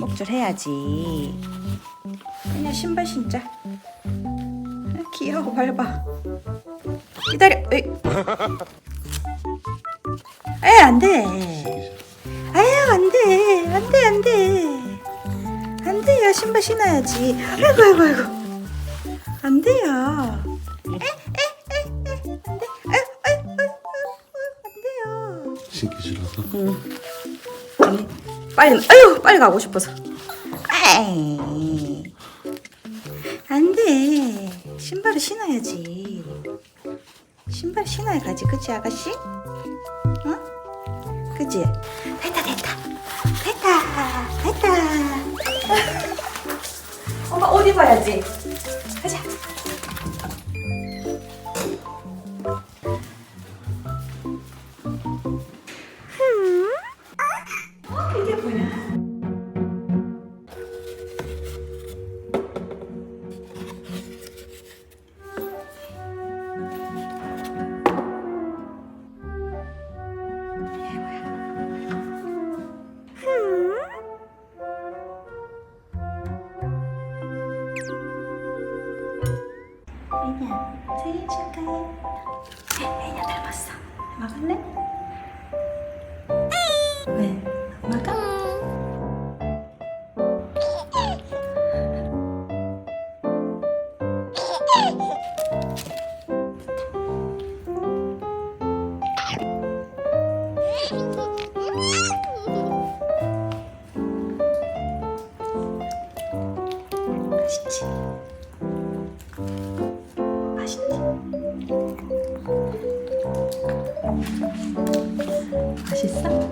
목줄 해야지. 그냥 신발 신자. 아, 귀여워 밟아. 기다려. 에이. 에이 안 돼. 아유 안 돼. 안 돼, 안 돼. 안 돼요. 신발 신어야지. 아이고 아이고 아이고. 안 돼요. 신기 싫어서? 아니, 빨리 아유 빨리 가고 싶어서. 에이, 안 돼. 신발을 신어야지. 신발 신어야 가지. 그치 아가씨? 어? 그치? 됐다 됐다. 됐다 됐다. 엄마 옷 입어야지 애냐 생일 축하해 애냐 닮았어 먹을래? 왜? 안 먹어? 맛있지? 맛있어?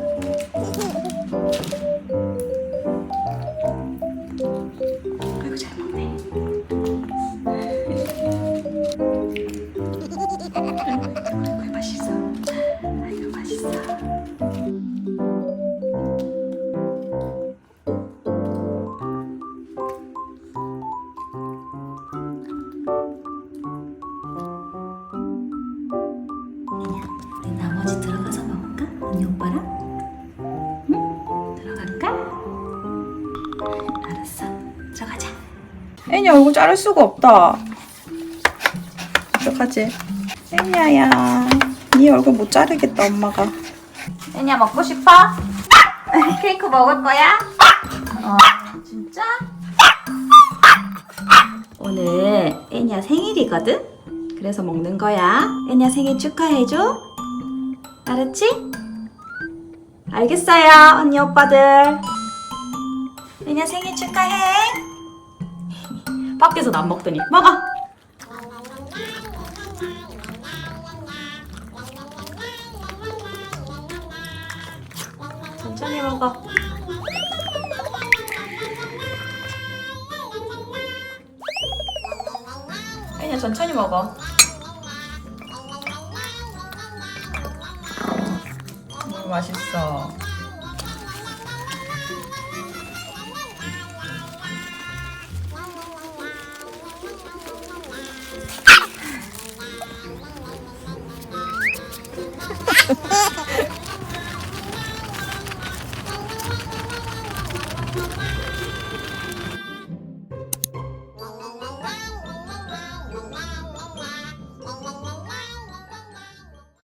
언니 오빠랑? 응? 들어갈까? 알았어. 들어가자. 애냐 얼굴 자를 수가 없다. 어떡하지? 애냐야, 네 얼굴 못 자르겠다 엄마가. 애냐 먹고 싶어? 케이크 먹을 거야? 어, 진짜? 오늘 애냐 생일이거든? 그래서 먹는 거야. 애냐 생일 축하해줘. 알았지? 알겠어요, 언니 오빠들. 애냐 생일 축하해. 밖에서 안 먹더니 먹어. 천천히 먹어. 애냐 천천히 먹어. 맛있어.